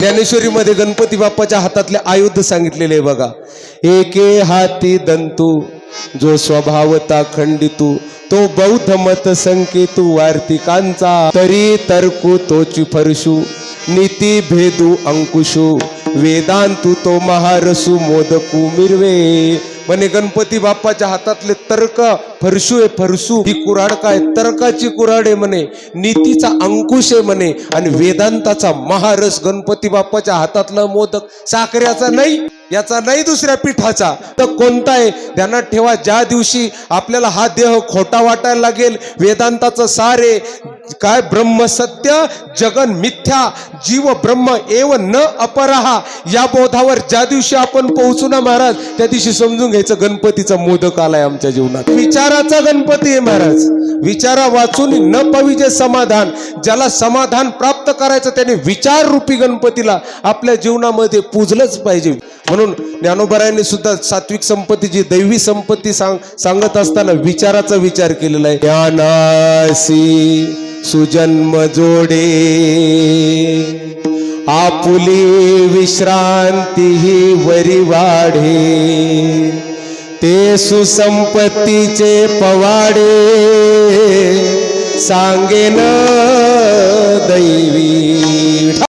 ज्ञानेश्वरीमध्ये गणपती बाप्पाच्या हातातले आयुध सांगितलेले आहे बघा. एके हाती दंतू जो स्वभावता खंडितू तो बौद्ध मत संकेतू वार्तिकांचा. तरी तर्कू तोची फरशू नीती भेदू अंकुशू वेदांतू तो महारसू मोदकू मिरवे. म्हणे गणपती बाप्पाच्या हातातले तर्क फरशू आहे फरसू ही कुऱ्हाड काय तर्काची कुऱ्हाड आहे म्हणे. नीतीचा अंकुश आहे म्हणे. आणि वेदांताचा महारस गणपती बाप्पाच्या हातातला मोदक साखऱ्याचा नाही याचा नाही दुसऱ्या पिठाचा. तर कोणता आहे? ध्यानात ठेवा ज्या दिवशी आपल्याला हा देह खोटा वाटायला लागेल वेदांताचं सार आहे. काय ब्रह्म सत्य जगन मिथ्या जीव ब्रह्म एव न अपराहा या बोधावर ज्या दिवशी आपण पोहोचू ना महाराज त्या दिवशी समजून घ्यायचं गणपतीचा मोदक आलाय आमच्या जीवनात. विचाराचा गणपती आहे महाराज. विचारा वाचून न पविजे समाधान. ज्याला समाधान प्राप्त करायचं त्याने विचार रूपी गणपतीला आपल्या जीवनामध्ये पूजलंच पाहिजे. म्हणून ज्ञानोबरायांनी सुद्धा सात्विक संपत्तीची दैवी संपत्ती सांग सांगत असताना विचाराचा विचार केलेला आहे. ज्ञानासी सुजन्म जोडे आपुली विश्रांती ही वरी वाढे ते सुसंपत्तीचे पवाडे सांगेन दैवी.